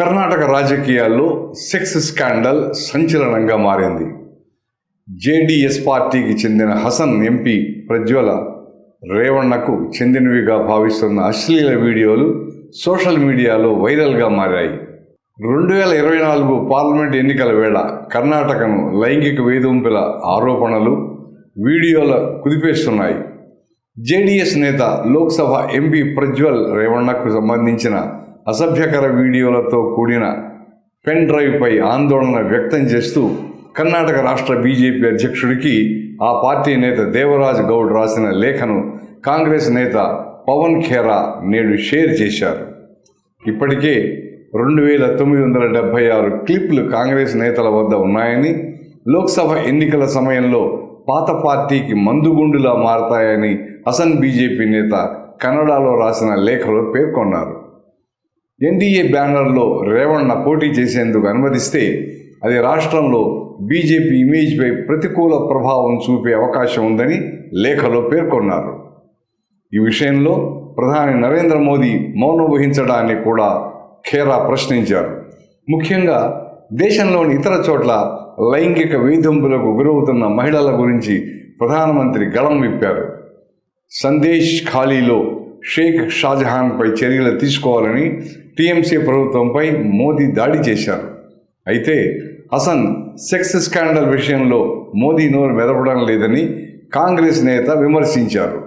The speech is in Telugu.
కర్ణాటక రాజకీయాల్లో సెక్స్ స్కాండల్ సంచలనంగా మారింది. జేడీఎస్ పార్టీకి చెందిన హసన్ ఎంపీ ప్రజ్వల రేవణ్ణకు చెందినవిగా భావిస్తున్న అశ్లీల వీడియోలు సోషల్ మీడియాలో వైరల్గా మారాయి. రెండు వేల ఇరవై నాలుగు పార్లమెంట్ ఎన్నికల వేళ కర్ణాటకను లైంగిక వేధింపుల ఆరోపణలు వీడియోల కుదిపేస్తున్నాయి. జేడీఎస్ నేత లోక్సభ ఎంపీ ప్రజ్వల్ రేవణ్ణకు సంబంధించిన అసభ్యకర వీడియోలతో కూడిన పెన్ డ్రైవ్పై ఆందోళన వ్యక్తం చేస్తూ కర్ణాటక రాష్ట్ర బీజేపీ అధ్యక్షుడికి ఆ పార్టీ నేత దేవరాజ్ గౌడ్ రాసిన లేఖను కాంగ్రెస్ నేత పవన్ ఖేరా నేడు షేర్ చేశారు. ఇప్పటికే రెండు వేల తొమ్మిది వందల డెబ్బై ఆరు క్లిప్లు కాంగ్రెస్ నేతల వద్ద ఉన్నాయని లోక్సభ ఎన్నికల సమయంలో పాత పార్టీకి మందుగుండులా మారతాయని అసన్ బీజేపీ నేత కన్నడలో రాసిన లేఖలో పేర్కొన్నారు. ఎన్డీఏ బ్యానర్లో రేవణ్ణ పోటీ చేసేందుకు అనుమతిస్తే అది రాష్ట్రంలో బీజేపీ ఇమేజ్పై ప్రతికూల ప్రభావం చూపే అవకాశం ఉందని లేఖలో పేర్కొన్నారు. ఈ విషయంలో ప్రధాని నరేంద్ర మోదీ మౌనం వహించడాన్ని కూడా ఖేరా ప్రశ్నించారు. ముఖ్యంగా దేశంలోని ఇతర చోట్ల లైంగిక వేధింపులకు గురవుతున్న మహిళల గురించి ప్రధానమంత్రి గళం విప్పారు. సందేశ్ ఖాళీలో షేక్ షాజహాన్పై చర్యలు తీసుకోవాలని టీఎంసీ ప్రభుత్వంపై మోదీ దాడి చేశారు. అయితే హసన్ సెక్స్ స్కాండల్ విషయంలో మోదీ నోరు మెదపడం లేదని కాంగ్రెస్ నేత విమర్శించారు.